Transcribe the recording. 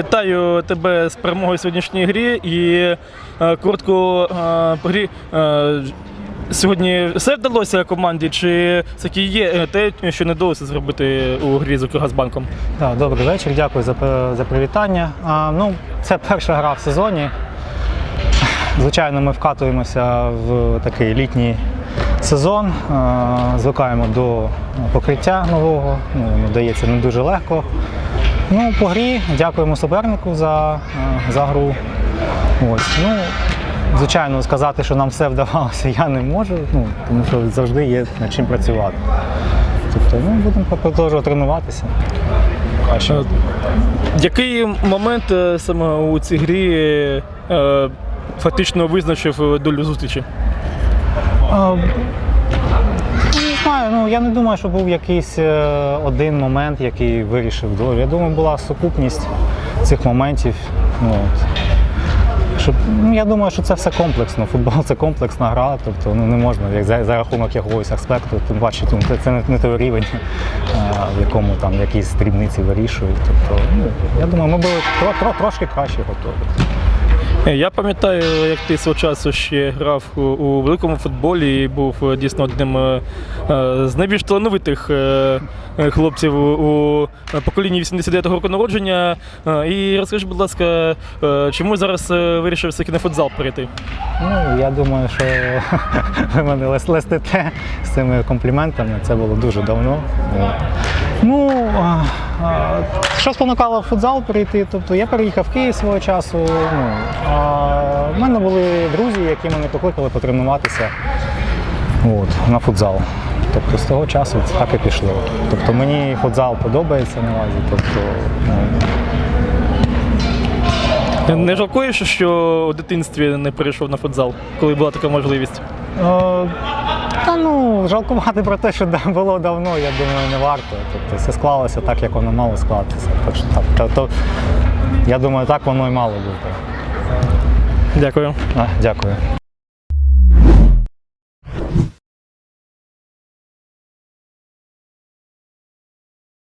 Вітаю тебе з перемогою в сьогоднішній грі і е, коротко е, по грі. е, Сьогодні все вдалося команді, чи таки є те, що не вдалося зробити у грі з Укргазбанком? Так, добрий вечір, дякую за, за привітання. А, ну, це перша гра в сезоні. Звичайно, ми вкатуємося в такий літній сезон, а, звикаємо до покриття нового. Ну, дається не дуже легко. Ну, по грі дякуємо супернику за, а, за гру. Ось. Ну, звичайно, сказати, що нам все вдавалося, я не можу, ну, тому що завжди є над чим працювати. Тобто, ну, будемо продовжувати тренуватися. Краще. Е, Який момент е, саме у цій грі е, фактично визначив е, долю зустрічі? А, ну, ну я не думаю, що був якийсь е, один момент, який вирішив долю. Я думаю, була сукупність цих моментів. Ну, от. Щоб, ну, я думаю, що це все комплексно. Футбол це комплексна гра, тобто ну, не можна як за, за рахунок якогось аспекту, тим ну, це, це не, не той рівень, а, в якому там якісь дрібниці вирішують. Тобто, ну, я думаю, ми були тро, тро, трошки краще готові. Е, Я пам'ятаю, як ти свого часу ще грав у, великому футболі і був е, дійсно одним е, з найбільш талановитих хлопців у, поколінні 89-го року народження. І розкажи, будь ласка, чому зараз вирішив все-таки на футзал перейти? Ну, я думаю, що ви мене лестите з цими компліментами. Це було дуже давно. Ну, а, а, що спонукало футзал перейти? Тобто я переїхав в Київ свого часу. Ну, а, в мене були друзі, які мене покликали потренуватися от, на футзал. Тобто з того часу це так і пішло. Тобто мені футзал подобається наразі. Тобто, ну, Не жалкуєш, що у дитинстві не перейшов на футзал, коли була така можливість? Е, Та ну, жалкувати про те, що було давно, я думаю, не варто. Тобто все склалося так, як воно мало склатися. Так що, так, то, то, я думаю, так воно і мало бути. Дякую. А, дякую.